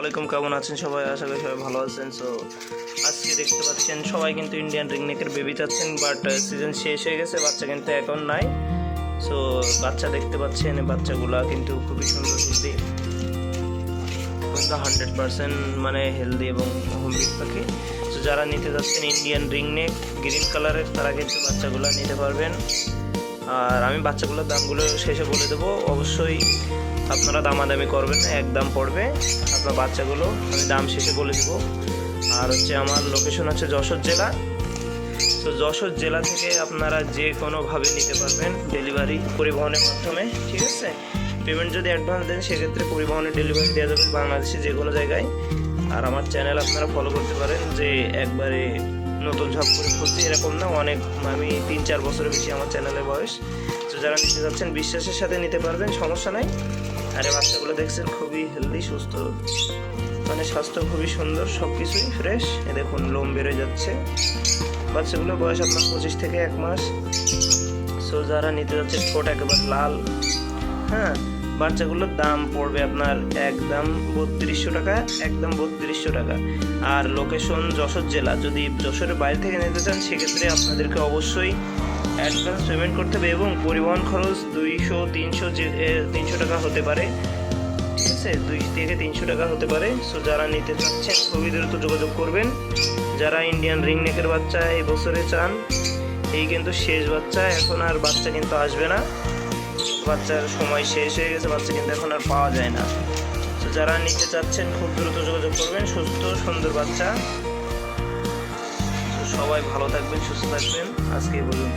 ওয়ালাইকুম কেমন আছেন সবাই? আশা করি সবাই ভালো আছেন। সো আজকে দেখতে পাচ্ছেন, সবাই কিন্তু ইন্ডিয়ান রিংনেকের বেবি চাচ্ছেন বাট সিজন শেষ হয়ে গেছে, বাচ্চা কিন্তু এখন নাই। সো বাচ্চা দেখতে পাচ্ছেন, বাচ্চাগুলা কিন্তু খুবই সুন্দর হেলদি হান্ড্রেড পার্সেন্ট মানে হেলদি এবং হোমবিট পাখি। তো যারা নিতে যাচ্ছেন ইন্ডিয়ান রিংনেক গ্রিন কালারের তারা কিন্তু বাচ্চাগুলো নিতে পারবেন। আর আমি বাচ্চাগুলোর দামগুলো শেষে বলে দেবো। অবশ্যই আপনারা দামাদামি করবেন না, এক দাম পড়বে। আপনার বাচ্চাগুলো, আমি দাম শেষে বলে দেবো। আর হচ্ছে আমার লোকেশন হচ্ছে যশোর জেলা। তো যশোর জেলা থেকে আপনারা যে কোনোভাবে নিতে পারবেন ডেলিভারি পরিবহনের মাধ্যমে, ঠিক আছে? পেমেন্ট যদি অ্যাডভান্স দেন, সেক্ষেত্রে পরিবহনের ডেলিভারি দেওয়া যাবে বাংলাদেশে যে কোনো জায়গায়। আর আমার চ্যানেল আপনারা ফলো করতে পারেন যে একবারে নতুন ঝপ করে খুলছি এরকম না, অনেক, আমি তিন চার বছরের বেশি আমার চ্যানেলের বয়স। তো যারা নিতে যাচ্ছেন, বিশ্বাসের সাথে নিতে পারবেন, সমস্যা নাই। আর এই বাচ্চাগুলো দেখছেন, খুবই হেলদি সুস্থ। মানে স্বাস্থ্য খুবই সুন্দর সব কিছুই ফ্রেশ এ দেখুন, লোম বেড়ে যাচ্ছে। বাচ্চাগুলোর বয়স আপনার পঁচিশ থেকে এক মাস। সো যারা নিতে যাচ্ছে, ঠোঁট একেবারে লাল। হ্যাঁ? বাচ্চাগুলোর দাম পড়বে আপনার একদম বত্রিশশো টাকা, একদম বত্রিশশো টাকা। আর লোকেশন যশোর জেলা। যদি যশোরের বাইরে থেকে নিতে চান, সেক্ষেত্রে আপনাদেরকে অবশ্যই অ্যাডভান্স পেমেন্ট করতে হবে এবং পরিবহন খরচ দুইশো, তিনশো যে তিনশো টাকা হতে পারে। ঠিক আছে? দুই থেকে তিনশো টাকা হতে পারে। সো যারা নিতে চাচ্ছেন, খুবই দ্রুত যোগাযোগ করবেন। যারা ইন্ডিয়ান রিং নেকের বাচ্চা এই বছরে চান, এই কিন্তু শেষ বাচ্চা। এখন আর বাচ্চা কিন্তু আসবে না। বাচ্চার সময় শেষ হয়ে গেছে, বাচ্চা কিন্তু এখন আর পাওয়া যায় না। তো যারা নিতে চাচ্ছেন, খুব দ্রুত যোগাযোগ করবেন। সুস্থ, সুন্দর বাচ্চা। সবাই ভালো থাকবেন, সুস্থ থাকবেন। আজকে বলুন